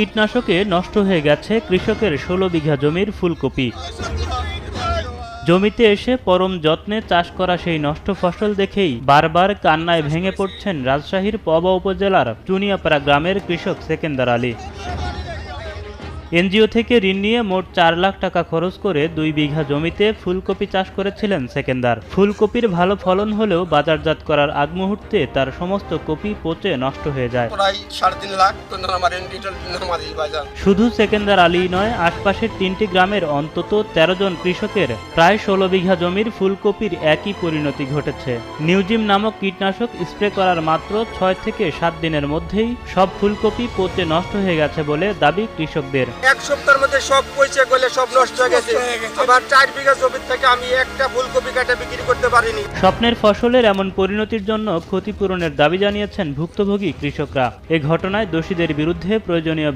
কীটনাশকে নষ্ট হয়ে গেছে কৃষকের ষোলো বিঘা জমির ফুলকপি। জমিতে এসে পরম যত্নে চাষ করা সেই নষ্ট ফসল দেখেই বারবার কান্নায় ভেঙে পড়ছেন রাজশাহীর পবা উপজেলার চুনিয়াপাড়া গ্রামের কৃষক সেকেন্দার আলী। এনজিও থেকে ঋণ নিয়ে মোট চার লাখ টাকা খরচ করে দুই বিঘা জমিতে ফুলকপি চাষ করেছিলেন সেকেন্দার। ফুলকপির ভালো ফলন হলেও বাজারজাত করার আগ মুহূর্তে তার সমস্ত কপি পচে নষ্ট হয়ে যায়। শুধু সেকেন্দার আলী নয় আশপাশের তিনটি গ্রামের অন্তত তেরো জন কৃষকের প্রায় ষোলো বিঘা জমির ফুলকপির একই পরিণতি ঘটেছে। নিউজিম নামক কীটনাশক স্প্রে করার মাত্র ছয় থেকে সাত দিনের মধ্যেই সব ফুলকপি পচে নষ্ট হয়ে গেছে বলে দাবি কৃষকদের। এক সপ্তাহের মধ্যে সব পয়সা গলে সব নষ্ট হয়ে গেছে। আবার চার বিঘা জমির থেকে আমি একটা ফুলকপি কাটা বিক্রি করতে পারিনি। স্বপ্নের ফসলের এমন পরিণতির জন্য ক্ষতিপূরণের দাবি জানিয়েছেন ভুক্তভোগী কৃষকরা। এ ঘটনায় দোষীদের বিরুদ্ধে প্রয়োজনীয়